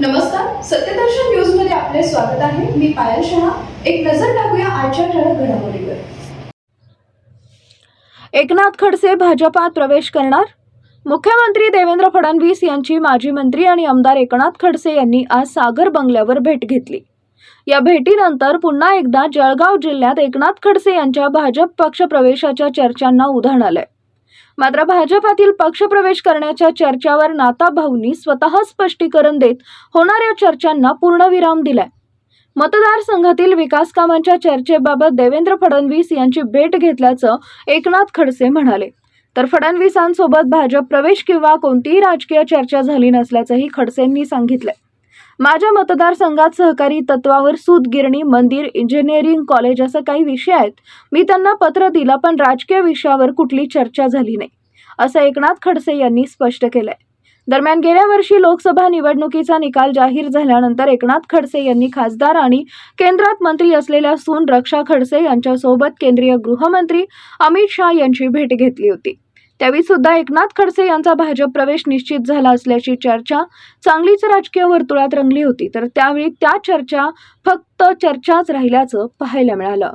नमस्कार सत्यदर्शन न्यूजमध्ये आपले स्वागत आहे. मी पायल शहा. एक नजर टाकूया आजच्या ठळक घडामोडीवर. एकनाथ खडसे भाजपात प्रवेश करणार? मुख्यमंत्री देवेंद्र फडणवीस यांची माजी मंत्री आणि आमदार एकनाथ खडसे यांनी आज सागर बंगल्यावर भेट घेतली. या भेटीनंतर पुन्हा एकदा जळगाव जिल्ह्यात एकनाथ खडसे यांच्या भाजप पक्ष प्रवेशाच्या चर्चांना उधाण आलंय. मात्र भाजपातील पक्षप्रवेश करण्याच्या चर्चावर नाता भाऊंनी स्वतः स्पष्टीकरण देत होणाऱ्या चर्चांना पूर्णविराम दिलाय. मतदारसंघातील विकास कामांच्या चर्चेबाबत देवेंद्र फडणवीस यांची भेट घेतल्याचं एकनाथ खडसे म्हणाले. तर फडणवीसांसोबत भाजप प्रवेश किंवा कोणतीही राजकीय चर्चा झाली नसल्याचंही खडसेंनी सांगितलंय. माझ्या मतदारसंघात सहकारी तत्वावर सूतगिरणी मंदिर इंजिनिअरिंग कॉलेज असं काही विषय आहेत. मी त्यांना पत्र दिलं पण राजकीय विषयावर कुठली चर्चा झाली नाही असं एकनाथ खडसे यांनी स्पष्ट केलंय. दरम्यान गेल्या वर्षी लोकसभा निवडणुकीचा निकाल जाहीर झाल्यानंतर एकनाथ खडसे यांनी खासदार आणि केंद्रात मंत्री असलेल्या सून रक्षा खडसे यांच्यासोबत केंद्रीय गृहमंत्री अमित शहा यांची भेट घेतली होती. त्यावेळी सुद्धा एकनाथ खडसे यांचा भाजप प्रवेश निश्चित झाला असल्याची चर्चा चांगलीच राजकीय वर्तुळात रंगली होती. तर त्यावेळी त्या चर्चा फक्त चर्चाच राहिल्याचं पाहायला मिळालं.